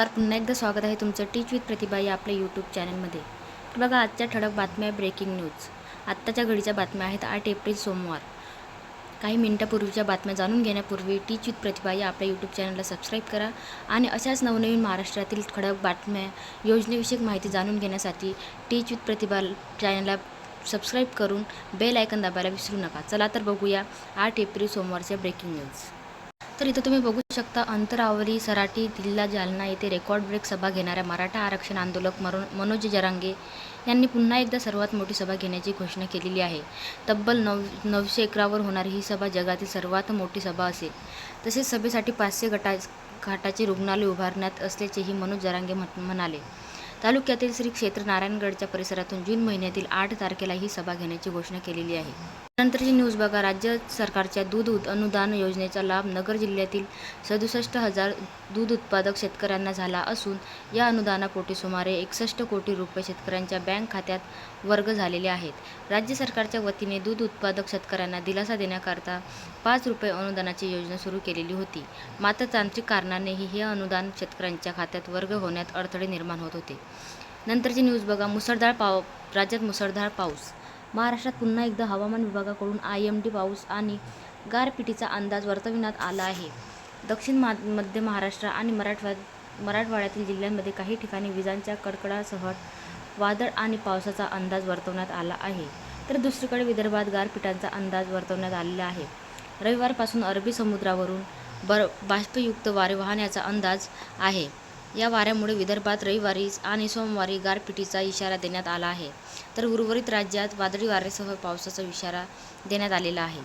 तर पुन्हा एकदा स्वागत आहे तुमचं टीच विथ प्रतिभा या आपल्या यूट्यूब चॅनलमध्ये तर बघा आजच्या ठळक बातम्या ब्रेकिंग न्यूज आत्ताच्या घडीच्या बातम्या आहेत आठ एप्रिल सोमवार. काही मिनिटापूर्वीच्या बातम्या जाणून घेण्यापूर्वी टीच विथ प्रतिभा या आपल्या यूट्यूब चॅनलला सबस्क्राईब करा आणि अशाच नवनवीन महाराष्ट्रातील ठळक बातम्या योजनेविषयक माहिती जाणून घेण्यासाठी टीच विथ प्रतिभा चॅनलला सबस्क्राईब करून बेल आयकन दाबायला विसरू नका. चला तर बघूया आठ एप्रिल सोमवारच्या ब्रेकिंग न्यूज तर इथं तुम्ही बघू शकता अंतरावली सराटी दिल्ला जालना येथे रेकॉर्ड ब्रेक सभा घेणाऱ्या मराठा आरक्षण आंदोलक मरो मनोज जरांगे यांनी पुन्हा एकदा सर्वात मोठी सभा घेण्याची घोषणा केलेली आहे. तब्बल नऊ नऊशे एकरावर होणारी ही सभा जगातील सर्वात मोठी सभा असेल. तसेच सभेसाठी पाचशे गटा घाटाचे रुग्णालय उभारण्यात असल्याचेही मनोज जरांगे म्हणाले. तालुक्यातील श्री क्षेत्र नारायणगडच्या परिसरातून जून महिन्यातील आठ तारखेला ही सभा घेण्याची घोषणा केलेली आहे. नंतरची न्यूज बघा. राज्य सरकारच्या दूध उत- अनुदान योजनेचा लाभ नगर जिल्ह्यातील सदुसष्ट हजार दूध उत्पादक शेतकऱ्यांना झाला असून या अनुदानापोटी सुमारे एकसष्ट कोटी रुपये शेतकऱ्यांच्या बँक खात्यात वर्ग झालेले आहेत. राज्य सरकारच्या वतीने दूध उत्पादक शेतकऱ्यांना दिलासा देण्याकरता पाच रुपये अनुदानाची योजना सुरू केलेली होती. मात्र तांत्रिक कारणानेही हे अनुदान शेतकऱ्यांच्या खात्यात वर्ग होण्यात अडथळे निर्माण होत होते. नंतरची न्यूज बघा. मुसळधार पाव राज्यात मुसळधार पाऊस महाराष्ट्रात पुन्हा एकदा हवामान विभागाकडून आय एम डी पाऊस आणि गारपिटीचा अंदाज वर्तविण्यात आला आहे. दक्षिण मा मध्य महाराष्ट्र आणि मराठवाड्यात मराठवाड्यातील जिल्ह्यांमध्ये काही ठिकाणी विजांच्या कडकडासह वादळ आणि पावसाचा अंदाज वर्तवण्यात आला आहे. तर दुसरीकडे विदर्भात गारपिटांचा अंदाज वर्तवण्यात आलेला आहे. रविवारपासून अरबी समुद्रावरून बर बाष्पयुक्त वारे वाहण्याचा अंदाज आहे. या वाऱ्यामुळे विदर्भात रविवारी आणि सोमवारी गारपिटीचा इशारा देण्यात आला आहे. तर उर्वरित राज्यात वादळी वाऱ्यासह पावसाचा इशारा देण्यात आलेला आहे.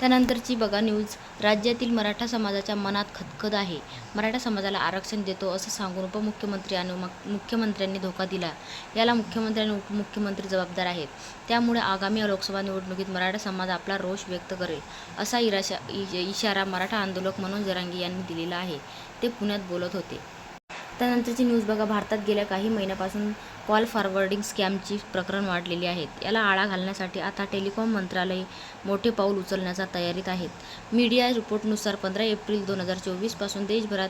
त्यानंतरची बघा न्यूज. राज्यातील मराठा समाजाच्या मनात खदखद आहे. मराठा समाजाला आरक्षण देतो असं सांगून उपमुख्यमंत्री आणि मुख्यमंत्र्यांनी धोका दिला. याला मुख्यमंत्री आणि उपमुख्यमंत्री जबाबदार आहेत. त्यामुळे आगामी लोकसभा निवडणुकीत मराठा समाज आपला रोष व्यक्त करेल असा इराशा इ- इशारा मराठा आंदोलक मनोज जरांगी यांनी दिलेला आहे. ते पुण्यात बोलत होते. त्यानंतरची न्यूज बघा भारतात गेल्या काही महिन्यापासून कॉल फॉरवर्डिंग स्कॅमची प्रकरण वाढलेली आहेत. याला आळा घालण्यासाठी आता टेलिकॉम मंत्रालय मोठे पाऊल उचलण्याच्या तयारीत आहेत मीडिया रिपोर्टनुसार पंधरा एप्रिल दोन हजार चोवीसपासून देशभरात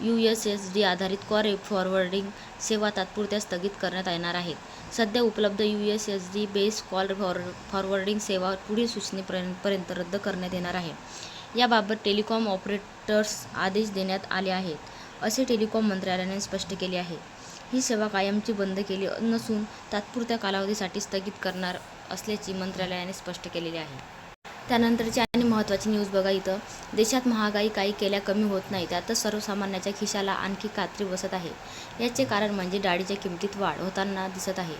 यू एस एस डी आधारित कॉल फॉरवर्डिंग सेवा तात्पुरत्या स्थगित करण्यात येणार आहेत सध्या उपलब्ध U S S D base call for forwarding सेवा पुढील सूचनेपर्यंत पर्यंत रद्द करण्यात येणार आहे. याबाबत टेलिकॉम ऑपरेटर्स आदेश देण्यात आले आहेत. असे टेलिकॉम मंत्रालयाने स्पष्ट केले आहे. ही सेवा कायमची बंद केली नसून तात्पुरत्या कालावधीसाठी स्थगित करणार असल्याची मंत्रालयाने स्पष्ट केलेले आहे. त्यानंतरची आणि महत्त्वाची न्यूज बघा इथं. देशात महागाई काही केल्या कमी होत नाही त्यातच सर्वसामान्याच्या खिशाला आणखी कात्री बसत आहे. याचे कारण म्हणजे डाळीच्या किमतीत वाढ होताना दिसत आहे.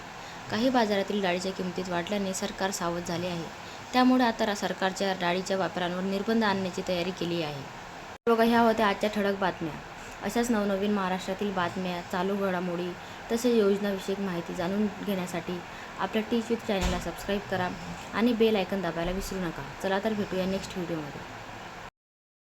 काही बाजारातील डाळीच्या किमतीत वाढल्याने सरकार सावध झाले आहे. त्यामुळे आता सरकारच्या डाळीच्या वापरांवर निर्बंध आणण्याची तयारी केली आहे. बघा ह्या होत्या आजच्या ठळक बातम्या. अशाच नवनवीन महाराष्ट्रातील बातम्या चालू घडामोडी तसेच योजनाविषयक माहिती जाणून घेण्यासाठी आपल्या टी विथ चॅनलला सबस्क्राईब करा आणि बेल आयकन दाबायला विसरू नका. चला तर भेटूया नेक्स्ट व्हिडिओमध्ये